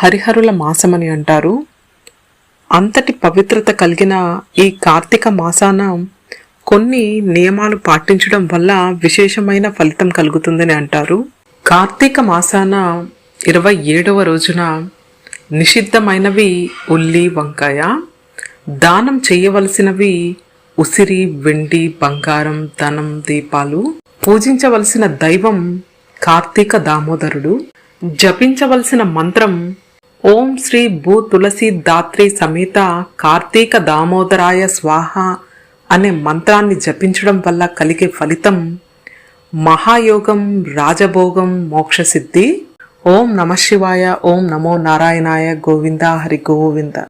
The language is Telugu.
హరిహరుల మాసమని అంటారు. అంతటి పవిత్రత కలిగిన ఈ కార్తీక మాసాన కొన్ని నియమాలు పాటించడం వల్ల విశేషమైన ఫలితం కలుగుతుందని అంటారు. కార్తీక మాసాన ఇరవై ఏడవ రోజున నిషిద్ధమైనవి ఉల్లి వంకాయ దానం చేయవలసినవి ఉసిరి వెండి బంగారం ధనం దీపాలు పూజించవలసిన దైవం కార్తీక దామోదరుడు. జపించవలసిన మంత్రం ఓం శ్రీ భూ తులసి దాత్రి సమేత కార్తీక దామోదరాయ స్వాహ అనే మంత్రాన్ని జపించడం వల్ల కలిగే ఫలితం మహాయోగం రాజభోగం మోక్షసిద్ధి. ఓం నమ శివాయ ఓం నమో నారాయణాయ గోవింద హరి గోవింద.